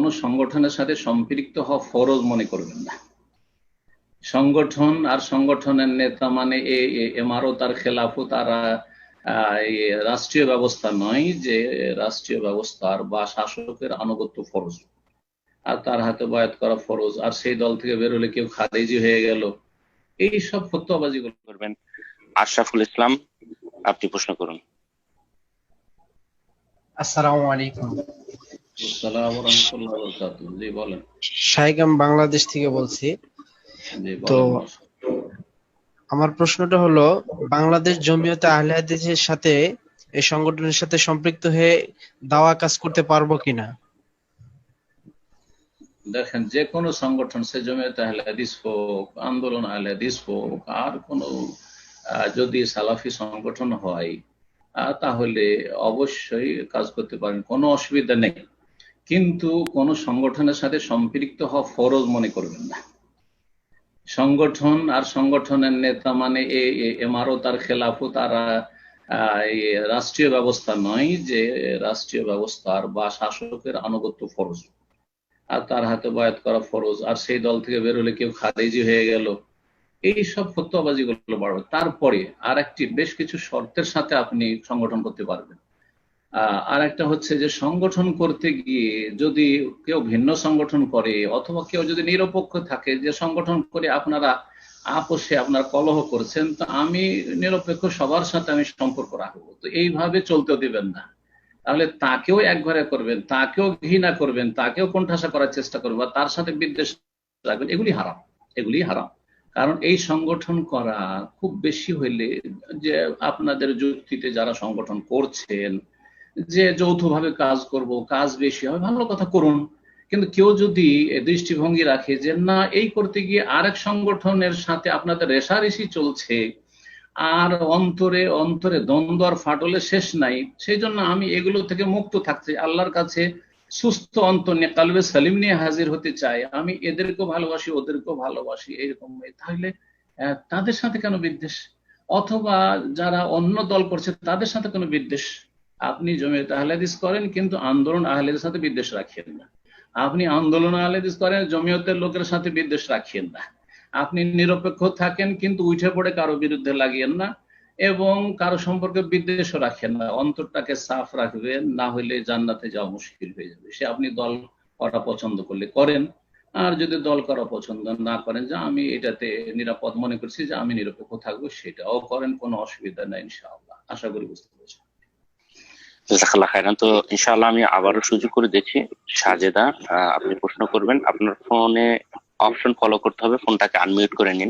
কোন সংগঠনের সাথে সম্পৃক্ত হওয়া ফরজ মনে করবেন না। সংগঠন আর সংগঠনের নেতা মানে এমারত আর খেলাফত আর রাষ্ট্রীয় ব্যবস্থা নয় যে রাষ্ট্রীয় ব্যবস্থার বা শাসকের আনুগত্য ফরজ। আর তার হাতে বয়াত করা ফরজ। আর সেই দল থেকে বেরোলে কেউ খারিজি হয়ে গেল। এই সব ফতোয়াবাজি করবেন। আশরাফুল ইসলাম আপনি প্রশ্ন করুন। আসসালামু আলাইকুম। আমি বাংলাদেশ থেকে বলছি। তো আমার প্রশ্নটা হলো বাংলাদেশ জমিয়তে আহলে হাদিসের সাথে এই সংগঠনের সাথে সম্পৃক্ত হয়ে দাওয়া কাজ করতে পারব কিনা? দেখেন যে কোনো সংগঠন সে জমিয়ত আহলে হাদিস হোক আন্দোলন আহলে হাদিস হোক আর কোনো আহ, যদি সালাফি সংগঠন হয় আহ, তাহলে অবশ্যই কাজ করতে পারেন। কোনো অসুবিধা নেই। কিন্তু কোন সংগঠনের সাথে সম্পৃক্ত হওয়া ফরজ মনে করবেন না। সংগঠন আর সংগঠনের নেতা মানে এমারত আর খেলাফত আর রাষ্ট্রীয় ব্যবস্থা নয় যে রাষ্ট্রীয় ব্যবস্থার বা শাসকের আনুগত্য ফরজ। আর তার হাতে বয়াত করা ফরজ। আর সেই দল থেকে বেরোলে কেউ খারিজি হয়ে গেল। এই সব ফতোয়াবাজি গুলো বাড়বে। তারপরে আর একটি বেশ কিছু শর্তের সাথে আপনি সংগঠন করতে পারবেন। আর একটা হচ্ছে যে সংগঠন করতে গিয়ে যদি কেউ ভিন্ন সংগঠন করে অথবা কেউ যদি নিরপেক্ষ থাকে যে সংগঠন করে আপনারা আপোষে আপনার কলহ করছেন, তো আমি নিরপেক্ষ সবার সাথে আমি সম্পর্ক রাখব। তো এইভাবে চলতেও দিবেন না। তাহলে তাকেও একঘরে করবেন, তাকেও ঘৃণা করবেন, তাকেও কোণঠাসা করার চেষ্টা করবেন বা তার সাথে বিদ্বেষ রাখবেন, এগুলি হারাম এগুলি হারাম। কারণ এই সংগঠন করা খুব বেশি হইলে যে আপনাদের যুক্তিতে যারা সংগঠন করছেন যে যৌথভাবে কাজ করব, কাজ বেশি হবে, ভালো কথা করুন। কিন্তু কেউ যদি দৃষ্টিভঙ্গি রাখে যে না, এই করতে গিয়ে আরেক সংগঠনের সাথে আপনাদের রেশারেশি চলছে, আর অন্তরে অন্তরে দ্বন্দ্ব আর ফাটলে শেষ নাই, সেই জন্য আমি এগুলো থেকে মুক্ত থাকতে আল্লাহর কাছে সুস্থ অন্তর নিয়ে, কালবে সালিম নিয়ে হাজির হতে চাই। আমি এদেরকেও ভালোবাসি, ওদেরকেও ভালোবাসি এরকম তাহলে তাদের সাথে কেন বিদ্বেষ? অথবা যারা অন্য দল করছে, তাদের সাথে কোনো বিদ্বেষ? আপনি জমিয়ত আহলেদিস করেন, কিন্তু আন্দোলন আহলেদের সাথে বিদ্বেষ রাখেন না। আপনি আন্দোলন আহলেদিস করেন, জমিয়তের লোকের সাথে বিদ্বেষ রাখেন না। আপনি নিরপেক্ষ থাকেন, কিন্তু উঠে পড়ে কারও বিরুদ্ধে লাগিয়েন না এবং কারও সম্পর্কে বিদ্বেষও রাখেন না। অন্তরটাকে সাফ রাখবেন, না হলে জান্নাতে যাওয়া মুশকিল হয়ে যাবে। সে আপনি দল করা পছন্দ করলে করেন, আর যদি দল করা পছন্দ না করেন যে আমি এটাতে নিরাপদ মনে করছি যে আমি নিরপেক্ষ থাকব, সেটাও করেন, কোনো অসুবিধা নাই ইনশাআল্লাহ। আশা করি বুঝতে পেরেছেন। জাজাকাল্লাহ খাইরান তো ইনশাআল্লাহ আমি আবারও সুযোগ করে দেখি সাজেদা আপনি প্রশ্ন করবেন। আপনার ফোনে অপশন ফলো করতে হবে। ফোনটাকে আনমিউট করে নিন।